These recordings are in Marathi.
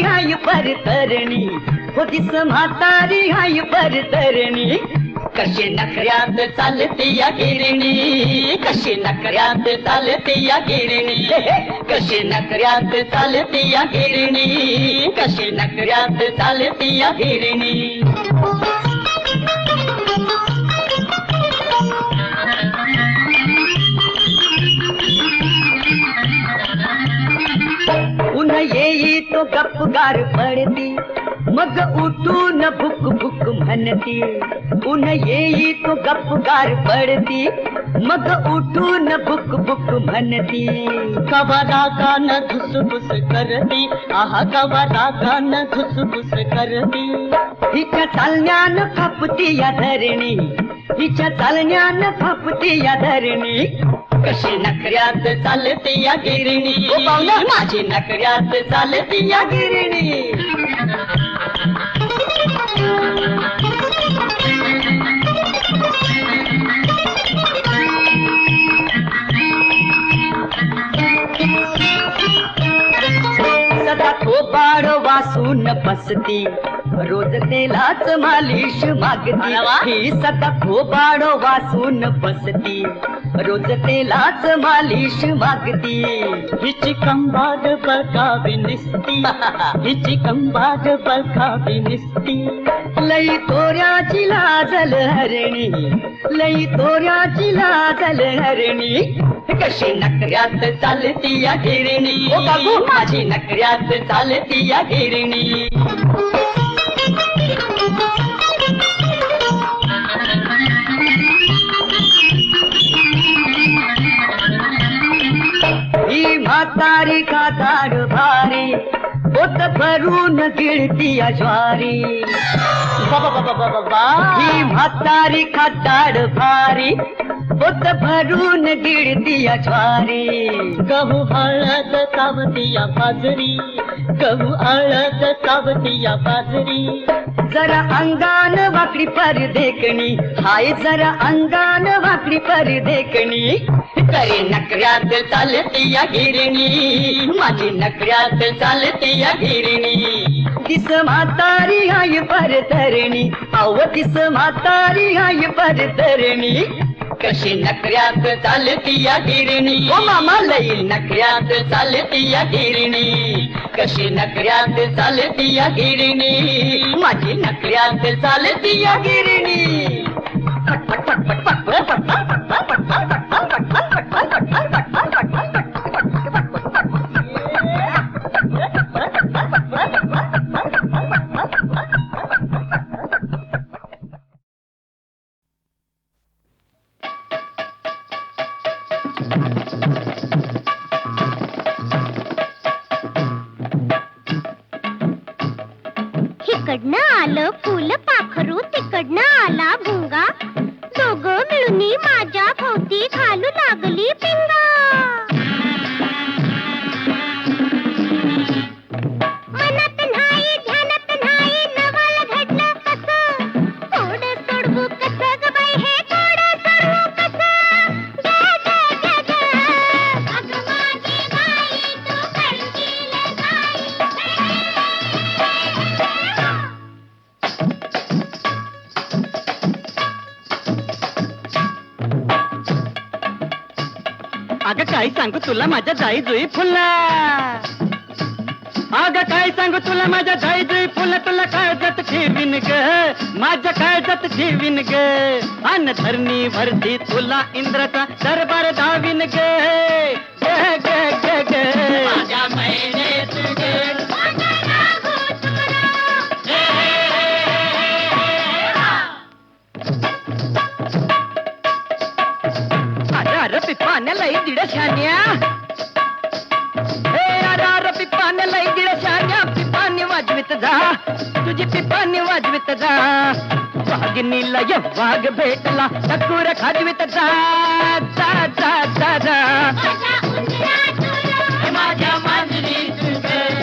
म्हातारी हाय परतरणी हो दिस म्हातारी हाय परतरणी कशी नखऱ्यात चालते या गिरणी. कशी नखऱ्यात चालते या गिरणी. कशी नखऱ्यात चालते या गिरणी. कशी नखऱ्यात चालते या गिरणी. गप गार पड़ती। मग उठू न भुक भुक मनती उन ये तो गप गार पड़ती। मग उठू न भुक भुक मनती कबरा का न घुस घुस करती। आह कबरा का न घुस घुस करती। हिच्या चालण्यान खपती या धरणी। हिच्या चालण्यान खपती या धरणी। कशी नखऱ्यात चालते या गिरणी? माझी नखऱ्यात चालते या गिरणी. थोबाड वासून बसती रोज तेलाच मालिश मागती. ही सदा थोबाड वासून बसती रोज तेलाच मालिश मागती. हिची कंबाड बघावी निसती हिची कंबाड बघावी निसती लई तोऱ्याची लाजल हरणी. लई तोऱ्याची लाजल हरणी. कशी नकऱ्यात चालती या गिरणी माझी नकऱ्यात चालती या गिरणी ही म्हातारी भारी पोत भरून गिळती या ज्वारी ही म्हातारी खाताड भारी. पोत भरून गिळती दिया ज्वारी. गहू हळद कावती बाजरी. गहू हळद कावती बाजरी. जरा अंगान वाकडी पर देखणी हाय जरा अंगान वाकडी पर देखणी करे नकऱ्यात चालती या गिरणी. माझी नकऱ्यात चालती या गिरणी. दिस म्हातारी हाय पर तरणी अव दिस म्हातारी हाय पर धरणी कशी नकऱ्यात चालती या गिरणी ओ मामा लई नकऱ्यात चालती या गिरणी कशी नकऱ्यात चालती या गिरणी माझी नकऱ्यात चालती या गिरणी इकडनं आलं फुल पाखरू तिकडनं आला भू. काय सांगू तुला माझ्या जाई जुई फुला? अगं काय सांगू तुला माझ्या जाई जुई फुल? तुला काळजात ठेवीन ग माझ्या काळजात ठेवीन ग. अन धरणी भरती तुला इंद्राचा दरबार धावीन ग. ग ग ग ग. माझ्या वाघ भेटला टकूर खाजवित जा जा जा जा जा. माझ्या मांजरी तुझं.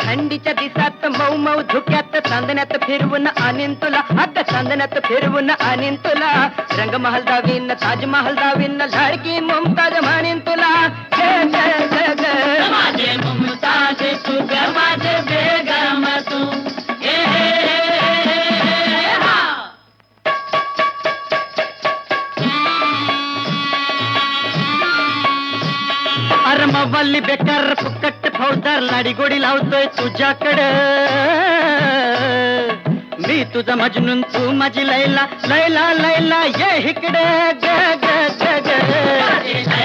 थंडीच्या दिसात मऊ मऊ धुक्यात चांदण्यात फिरवून आणीन तुला. चांदण्यात फिरवून आणीन तुला. रंगमहल दावीन ताजमहल दावीन लाडकी मुमताज म्हणीन तुला. जय तू तू बेकार फुकट फौजदार लाडी गोडी लावतोय तुझ्याकडं. मी तुझा मजनून तू माझी लैला लैला लैला ये इकडे ग ग ग ग.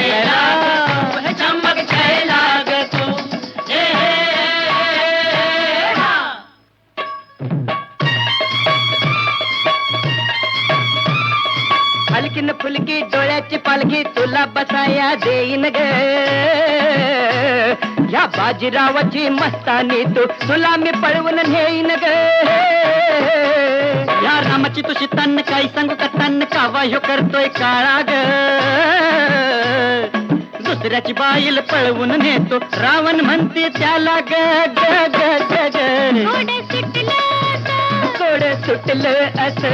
हलकीन फुलकी डोळ्याची पालखी तुला बसाया देईन ग या बाजीरावाची मस्तानी तू. तुला मी पळवून नेईन ग. या रामाची तुझी तन्न काही सांगू का? तन्न कावा ह्यो करतोय काळा ग. दुसऱ्याची बाईल पळवून नेतो. रावण म्हणते त्याला ग ग ग ग ग. सुटलं असं.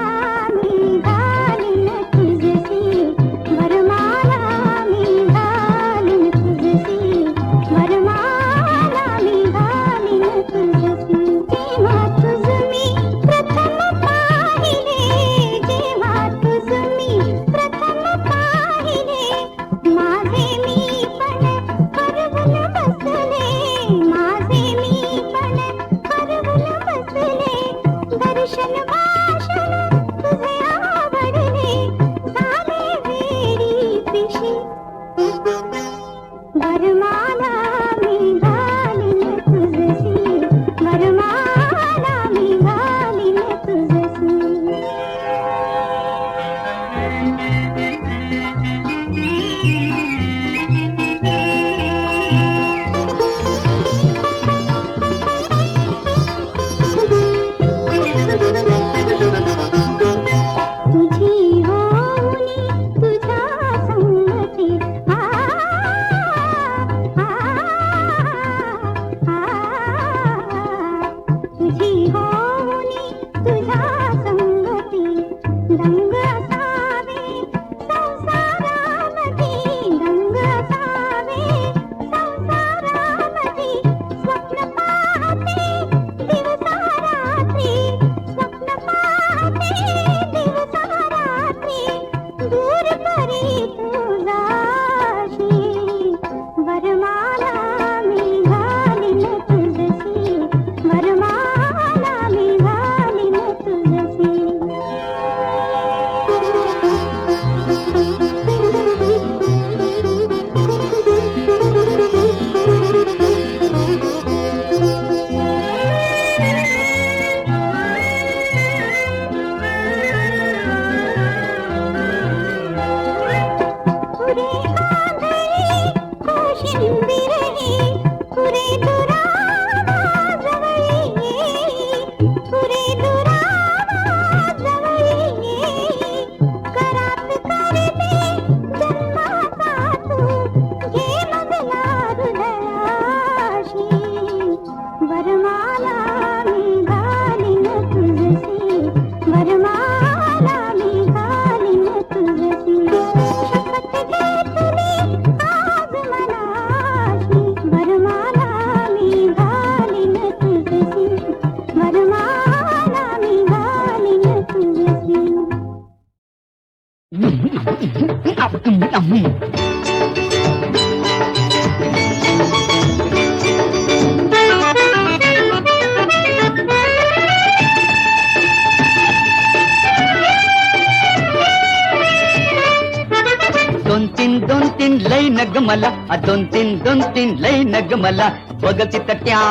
दोन तीन दोन तीन लय नग मला दोन तीन दोन तीन लय नग मला बगल तिथं त्या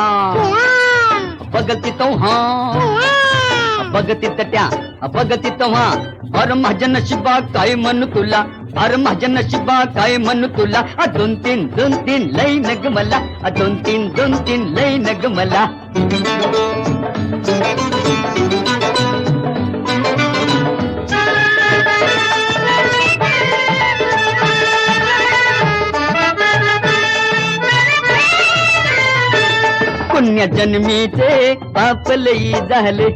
तो हा. बगती तट्या बगती तो हा. और माझ्या नशिबा काय मन तुला. अरे माझ्या नशिबा काय म्हणू तुला? अजून दोन तीन दोन तीन लई नग मला. अजून दोन तीन दोन तीन लई नग मला. पुण्य जन्मीचे पाप लई झाले.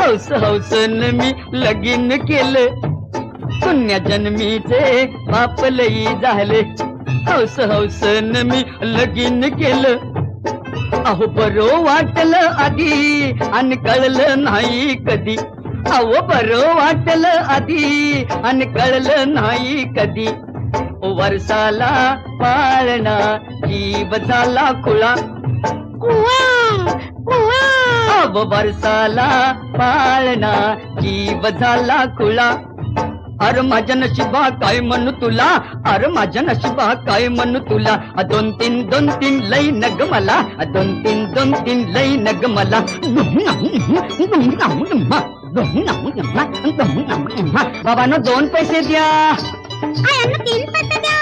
हौस हौसन मी लगीन केलं. पुण्य जन्मीचे पाप लई झाले. हौस हौसन मी लगीन केलं. अहो बरो वाटलं आधी आणि कळलं नाही कधी. अहो बरो वाटलं आधी आणि कळलं नाही कधी. वर्षाला पाळणा जीव झाला खुळा. अब वर्षाला पाळणा जीव झाला खुळा. अरे माझ्या नशिबा काय म्हणू तुला? अरे माझ्या नशिबा काय म्हणू तुला? दोन तीन दोन तीन लई नग मला. दोन तीन दोन तीन लई नग मला. बाबांना दोन पैसे द्या. तीन पैसे द्या.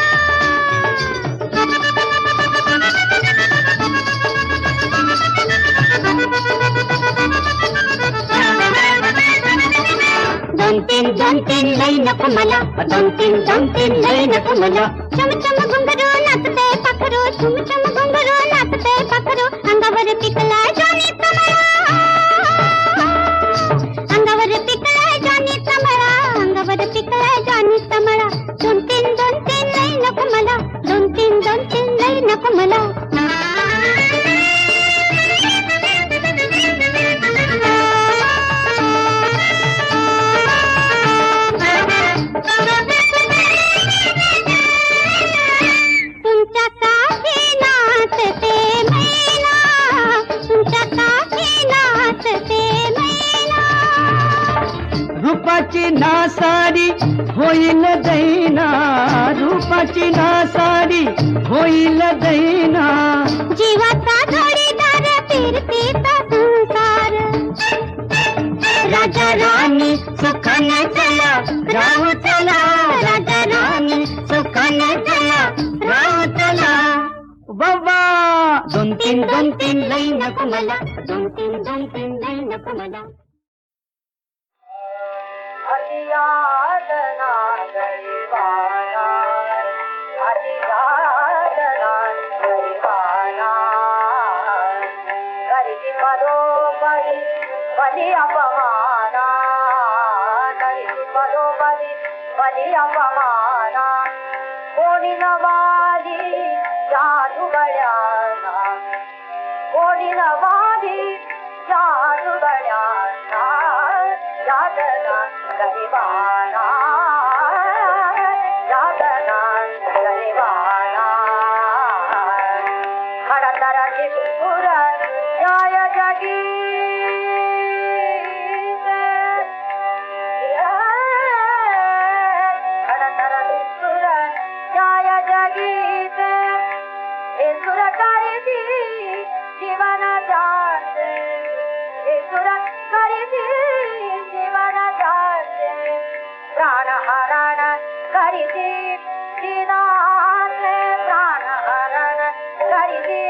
दोन तीन दोन तीन लई नको मला दोन तीन दोन तीन लई नको मला चम चम घुंगरू नाचते पाखरू चम चम घुंगरू नाचते पाखरू। अंगावर पिकला बाबा दोन तीन दोन तीन लई नको मला दोन तीन दोन तीन लई नको मला कोणी नवाली जादू गड्याना कोणी नवाली ಯಾರುಗಳಾಣ ಕೋಡಿನವಾದಿ ಯಾರುಗಳಾಣ ಯಾದನ ರವಿವಾಣ ಯಾದನ ರವಿವಾಣ प्राण हरण करीती जीनाचे प्राण हरण करीती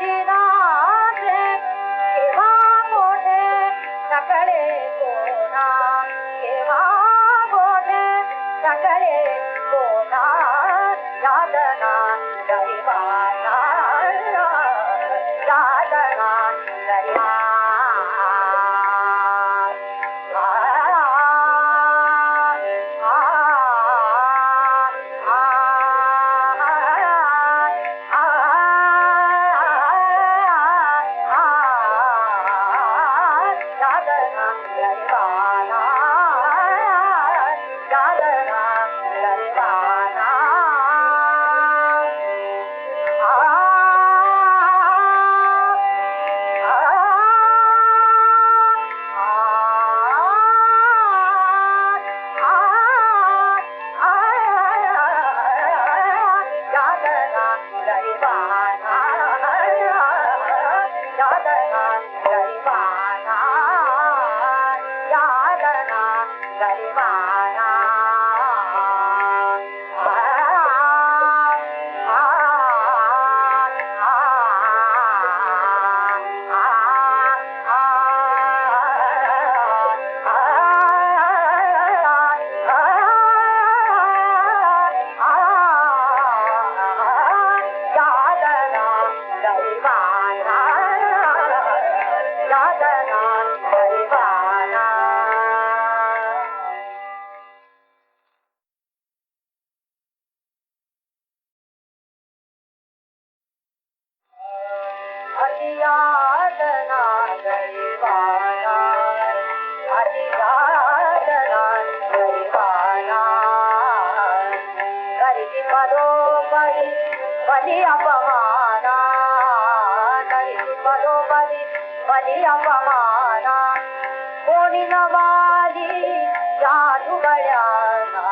जीनाचे केव्हा मोठे सकळे कोणा केव्हा मोठे सकळे कोणा यादना கைவாழ அறியாத நாங்கள் வாழாய். அறியாத நாங்கள் வாழாய் கருதி பதோபதி பலி அபமானா கருதி பதோபதி பலி அபமானா கோடினவாதி ஜாதுகளானா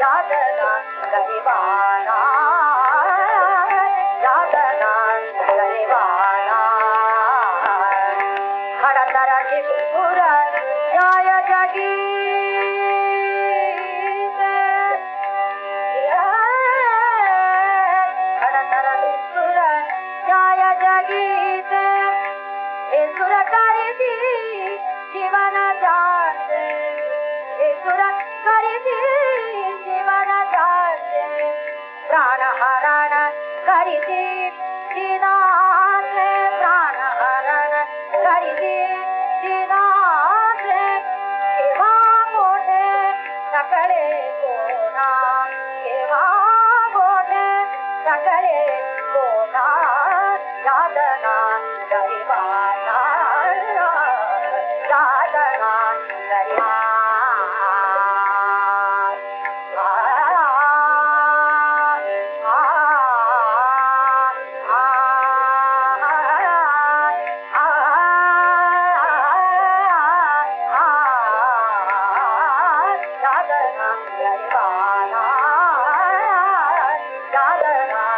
ஜாகனா தைவானா ஜாகனா David. ராகநாதன் பாலா ராகநாதன்